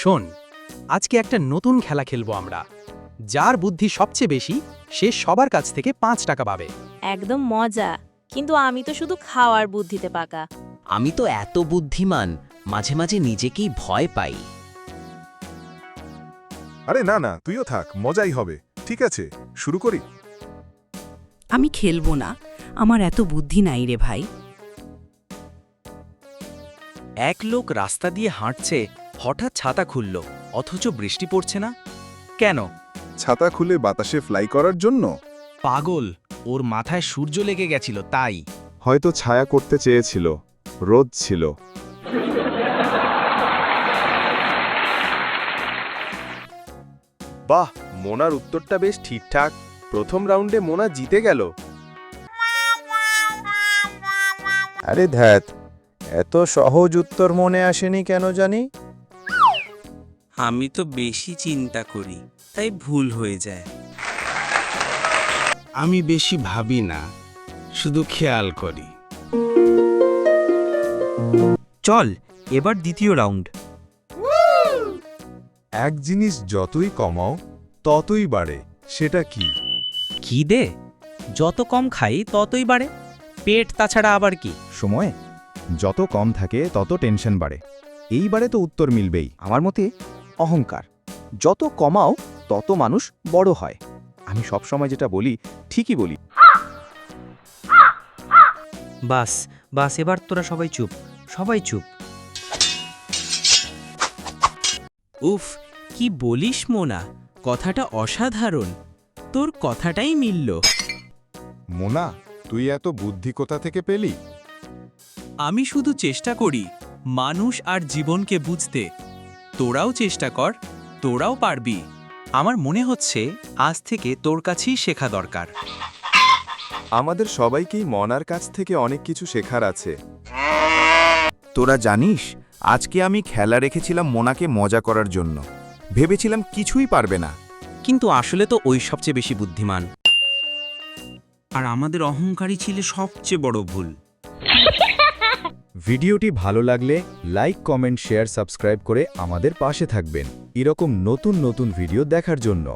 শোন আজকে একটা নতুন খেলা খেলব আমরা। যার বুদ্ধি সবচেয়ে বেশি সে সবার কাছ থেকে পাঁচ টাকা পাবে। একদম মজা কিন্তু আমি তো শুধু খাওয়ার বুদ্ধিতে পাকা। আমি তো এত বুদ্ধিমান মাঝে মাঝে নিজেকেই ভয় পাই। আরে না না তুইও থাক মজাই হবে। ঠিক আছে শুরু করি। আমি খেলব না আমার এত বুদ্ধি নাই রে ভাই। এক লোক রাস্তা দিয়ে হাঁটছে হঠাৎ ছাতা খুলল অথচ বৃষ্টি পড়ছে না? কেন? ছাতা খুলে বাতাসে ফ্লাই করার জন্য? পাগল ওর মাথায় সূর্য লেগে গেছিল তাই। হয়তো ছায়া করতে চেয়েছিল রোদ ছিল। বাহ মোনার উত্তরটা বেশ ঠিকঠাক। প্রথম রাউন্ডে মোনা জিতে গেল। আরে ধ্যাত এত সহজ উত্তর মনে আসেনি কেন জানি? আমি তো বেশি চিন্তা করি তাই ভুল হয়ে যায়। আমি বেশি ভাবি না শুধু খেয়াল করি। চল এবার দ্বিতীয় রাউন্ড। এক জিনিস যতই কমাও ততই বাড়ে সেটা কি? খিদে? যত কম খাই ততই বাড়ে। পেট তাছাড়া আবার কি? সময়? যত কম থাকে তত টেনশন বাড়ে। এইবারে তো উত্তর মিলবেই। আমার মতে অহংকার। যত কমাও তত মানুষ বড় হয়। আমি সব সময় যেটা বলি ঠিকই বলি। বাস বাস এবার তোরা সবাই চুপ। সবাই চুপ। উফ কি বলিস মোনা? কথাটা অসাধারণ। তোর কথাটাই মিলল। মোনা তুই এত বুদ্ধি কোথা থেকে পেলি? আমি শুধু চেষ্টা করি মানুষ আর জীবনকে বুঝতে। তোরাও চেষ্টা কর তোরাও পারবি। আমার মনে হচ্ছে আজ থেকে তোর কাছেই শেখা দরকার। আমাদের সবাইকেই মনার কাছ থেকে অনেক কিছু শেখার আছে। তোরা জানিস আজকে আমি খেলা রেখেছিলাম মোনাকে মজা করার জন্য। ভেবেছিলাম কিছুই পারবে না। কিন্তু আসলে তো ওই সবচেয়ে বেশি বুদ্ধিমান। আর আমাদের অহংকারী ছিল সবচেয়ে বড় ভুল। ভিডিওটি ভালো লাগলে লাইক, কমেন্ট, শেয়ার, সাবস্ক্রাইব করে আমাদের পাশে থাকবেন। এরকম নতুন নতুন ভিডিও দেখার জন্য।